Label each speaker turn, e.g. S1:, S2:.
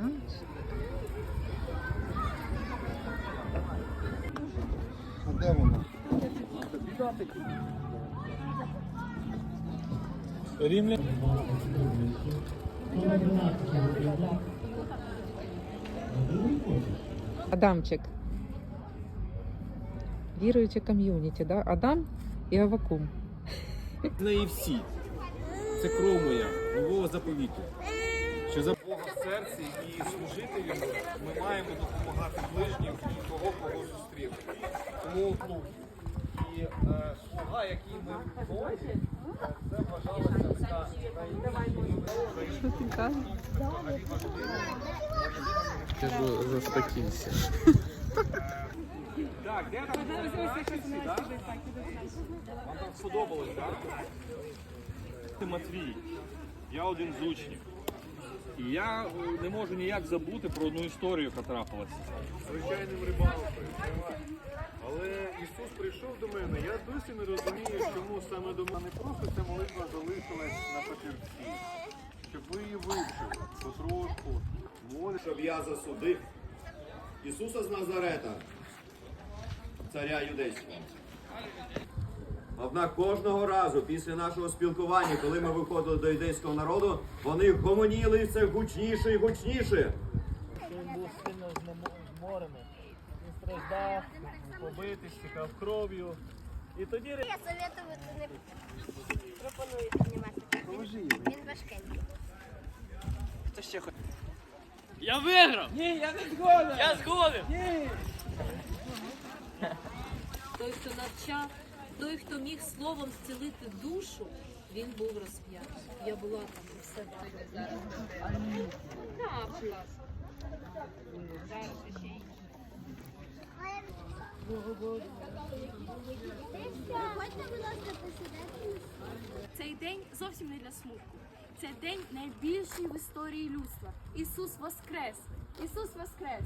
S1: Так.
S2: А де вона?
S3: Рівня.
S1: Адамчик. Віруюче ком'юніті, да? Адам і Авакум.
S3: В неї всі. Це кров моя, нового заповіту. Що за Бога в серці і служити йому ми маємо допомагати ближнім і кого кого зустріли. Тому ну, і е, слуга, який ми в е, це вважалося така
S4: Кажу, заспокійся.
S3: Так, де там так? Вам там сподобалось, так? Ти Матвій, я один з учнів. І я е, не можу ніяк забути про одну історію, яка трапилася.
S5: звичайним рибалкою. Але Ісус прийшов до мене. Я досі не розумію, чому саме до мене просто ця молитва залишилась на папірці. Щоб ви її вивчили потрошку, молитися.
S6: щоб я засудив Ісуса з Назарета, царя юдейського. Однак кожного разу після нашого спілкування, коли ми виходили до юдейського народу, вони гомоніли все гучніше і гучніше.
S7: Він був сильно зморений. Він страждав, побитий, стікав кров'ю. І тоді
S8: Я советую не пропоную піднімати. Він важкенький.
S7: Я виграв! Ні, я не згоден! Я згоден!
S9: Той, хто навчав, той, хто міг словом зцілити душу, він був розп'ятий. Я була там і все?
S10: Цей день зовсім не для смутку. Це день найбільший в історії людства. Ісус Воскрес! Ісус Воскрес!